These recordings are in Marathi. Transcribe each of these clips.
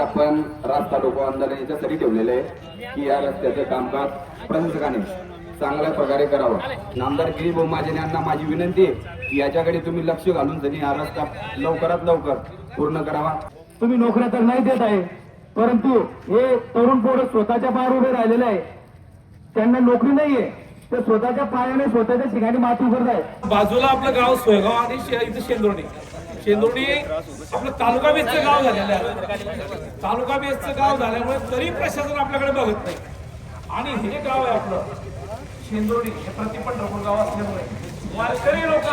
आपण रास्ता रोको आंदोलन याच्यासाठी ठेवलेलं आहे की या रस्त्याचं कामकाज प्रशासकाने चांगल्या प्रकारे करावं. नामदार गिरीभाऊ महाजन यांना माझी विनंती आहे की याच्याकडे तुम्ही लक्ष घालून त्यांनी हा रस्ता लवकरात लवकर पूर्ण करावा. तुम्ही नोकऱ्या तर नाही देत आहे परंतु हे तरुण पोरं स्वतःच्या पायावर उभे राहिलेले आहे. त्यांना नोकरी नाहीये ते स्वतःच्या पायाने स्वतःच्या ठिकाणी माती उघडत आहे बाजूला आपलं गाव सोयगाव आणि इथं शेंदोर्णी शेंदुर्डी आपलं तालुका बेसचं गाव झालेलं आहे. तालुका बेसचं गाव झाल्यामुळे तरी प्रशासन आपल्याकडे बघत नाही. आणि हे गाव आहे आपलं. शेंदुर्डी हे प्रतिपंढरपूर गाव असल्यामुळे वारकरी लोक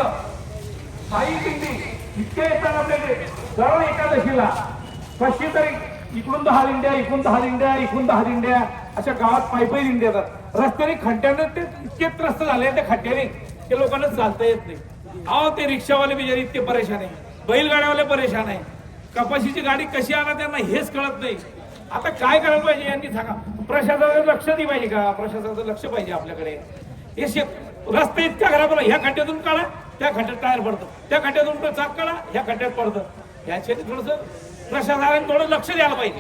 साई दिंडी इतके येतात आपल्याकडे. दर एकादशीला. कशी तरी इकडून दहा दिंड्या इकडून दहा दिंड्या इकडून दहा दिंड्या अशा गावात पायी पायी दिंड्या येतात. रस्त्याने खड्ड्यानं ते इतके त्रस्त झाले त्या खड्ड्याने ते लोकांना चालता येत नाही. अहो ते रिक्षावाले बिचारे इतके परेशान आहे बैलगाड्यावाले परेशान आहे. कपाशीची गाडी कशी आणा त्यांना हेच कळत नाही. आता काय करायला पाहिजे यांनी सांगा. प्रशासनाचं लक्ष दिलं पाहिजे का? प्रशासनाचं लक्ष पाहिजे आपल्याकडे. हे शेत रस्ते इतक्या खराब ह्या खड्ड्यातून काढा त्या खड्ड्यात टायर पडतं. त्या खड्ड्यातून चाक काढा ह्या खड्ड्यात पडतं. याच्याने थोडस प्रशासनाने थोडं लक्ष द्यायला पाहिजे.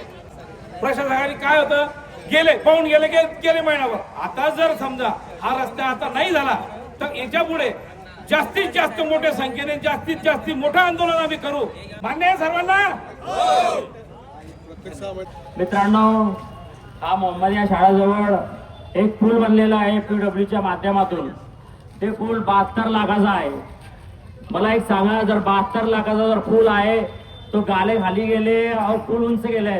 प्रशासनाने काय होतं? गेले पाहून गेले गेले महिनाभर आता जर समजा हा रस्ता आता नाही झाला तर याच्यापुढे जास्तीत जास्त मोठ्या संख्येने जास्तीत जास्त मोठं आंदोलन आम्ही करू. मान्य आहे सर्वांना? मित्रांनो हा मोहम्मद या शाळेजवळ एक पूल बनलेला आहे पीडब्ल्यूच्या माध्यमातून. ते पूल बहात्तर लाखाचा आहे. मला एक सांगा जर बहात्तर लाखाचा जर पूल आहे तो गाले खाली गेले अहो पूल उंच गेले.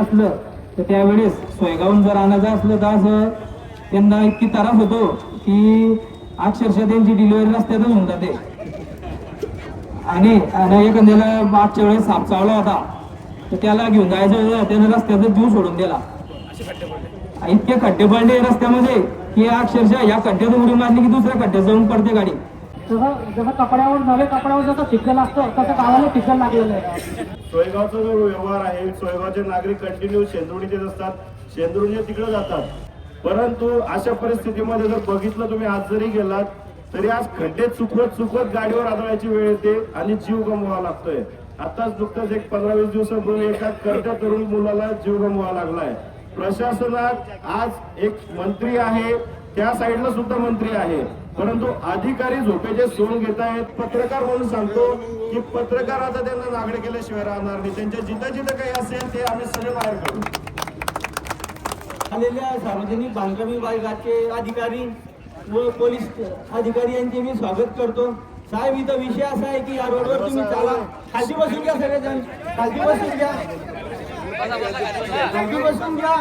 असलं तर त्यावेळेस सोयगावून जर आणायचं असलं तर असं त्यांना इतकी त्रास होतो की अक्षरशः त्यांची डिलिव्हरी रस्त्यातच होऊन जाते. आणि आणि एखाद्याला मागच्या वेळेस साप चावला होता तर त्याला घेऊन जायचं होतं त्याने रस्त्याचा जीव सोडून दिला. इतके खड्डे पडले रस्त्यामध्ये की अक्षरशः या खड्ड्यात उडी मारली की दुसऱ्या खड्ड्यात जाऊन पडते गाडी. जसं जसं कपड्यावर नवे कपड्यावर जसं टिकल असतं तसं गावाला टिकल लागलेलं आहे. सोयगावचा जो व्यवहार आहे सोयगावचे नागरिक कंटिन्यू शेंदुर्णीचेच असतात शेंदुर्णी तिकडे जातात. परंतु अशा परिस्थितीमध्ये जर बघितलं तुम्ही आज जरी गेलात तरी आज खड्डे चुकवत चुकवत गाडीवर आदळायची वेळ येते आणि जीव गमवावा लागतोय. आताच नुकतंच एक पंधरा वीस दिवसापूर्वी एका करत्या तरुण मुलाला जीव गमवावा लागलाय. प्रशासनात आज एक मंत्री आहे त्या साईडला सुद्धा मंत्री आहे. परंतु अधिकारी झोपेचे सोन घेत आहेत पत्रकार म्हणून सांगतो की पत्रकार आता त्यांना नागडे केल्याशिवाय राहणार नाही. त्यांच्या जिथं जिथं काही असेल ते आम्ही सगळे बाहेर करू आलेल्या सार्वजनिक बांधकाम विभागाचे अधिकारी व पोलीस अधिकारी यांचे मी स्वागत करतो. साहेब इथं विषय असा आहे की या रोडवर तुम्ही चाला. खाली बसून घ्या सगळेजण. खाली बसून घ्या. खाली बसून घ्या.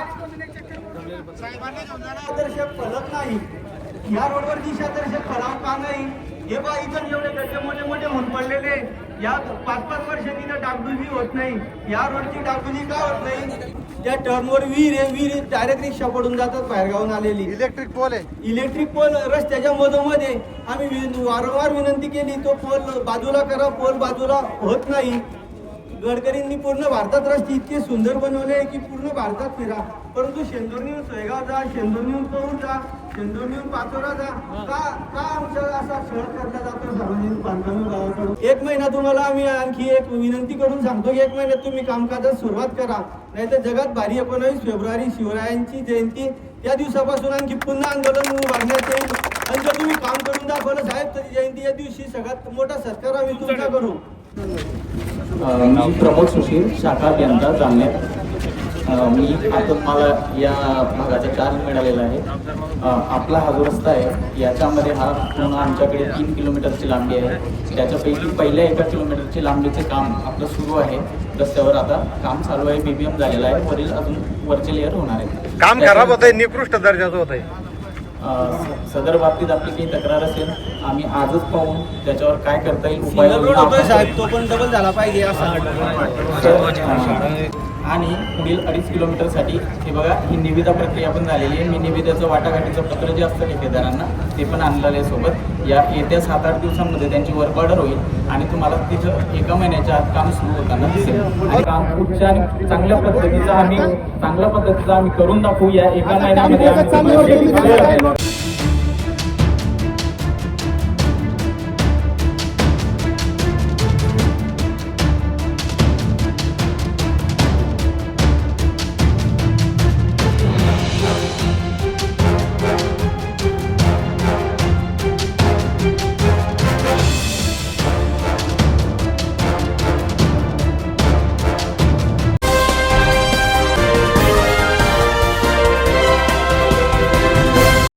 दिशादर्शक फलक नाही. या रोडवर दिशादर्शक फलाव का नाही? हे बा इथं एवढे गड्डे मोठे मोठे होऊन पडलेले या पाच पाच वर्षांनी इथं डागडुजी होत नाही. या रोडची डागडुजी का होत नाही? त्या टर्नवर विहीर आहे विहीर डायरेक्ट रिक्षा पडून जातात बाहेरगावून आलेली. इलेक्ट्रिक पोल आहे. इलेक्ट्रिक पोल रस्त्याच्या मधोमध्ये आम्ही वि- वारंवार विनंती केली तो पोल बाजूला करा पोल बाजूला होत नाही. गडकरींनी पूर्ण भारतात रस्ते इतके सुंदर बनवले की पूर्ण भारतात फिरा. परंतु शेंदुर्णीहून सोयगाव जा शेंदुर्णीहून पळून जा शेंदुर्णीहून पाचोरा जा. का का असा छळ जातो सार्वजनिक बांधकाम गावाकडून. एक महिना तुम्हाला आम्ही आणखी एक विनंती करून सांगतो की एक महिन्यात तुम्ही कामकाजात सुरुवात करा. नाहीतर जगात भारी एकोणावीस फेब्रुवारी शिवरायांची जयंती त्या दिवसापासून आणखी पुन्हा आंदोलन उभारण्यात येईल. आणि जर तुम्ही काम करून दाखवलं साहेब तरी जयंती या दिवशी सगळ्यात मोठा सत्कार आम्ही तुमचा करू. प्रमोद सुशील शाखा यांचा जालन्यात मी आता मला या भागाचा चार्ज मिळालेला आहे. आपला हा जो रस्ता आहे. याच्यामध्ये हा पूर्ण आमच्याकडे तीन किलोमीटरची लांबी आहे. त्याच्यापैकी पहिल्या एका किलोमीटरची लांबीचे काम आपलं सुरू आहे. रस्त्यावर आता काम चालू आहे. बीबीएम झालेलं आहे. वरील अजून वरचे लेअर होणार आहे काम खराब होत आहे निकृष्ट दर्जाचं होत आहे सदर बाबतीत आपली काही तक्रार असेल आम्ही आजच पाहून त्याच्यावर काय करता येईल साहेब. तो पण डबल झाला पाहिजे असा. आणि पुढील अडीच किलोमीटरसाठी हे बघा ही निविदा प्रक्रिया पण झालेली आहे. मी निविदेचं वाटाघाटीचं पत्र जे असतं ठेकेदारांना ते पण आणलेलं आहे सोबत. या येत्या सात आठ दिवसांमध्ये त्यांची वर्क ऑर्डर होईल आणि तुम्हाला तिथं एका महिन्याच्या आत काम सुरू होताना दिसेल. आणि काम उच्च आणि चांगल्या पद्धतीचं आम्ही चांगल्या पद्धतीचं आम्ही करून दाखवू या एका महिन्यामध्ये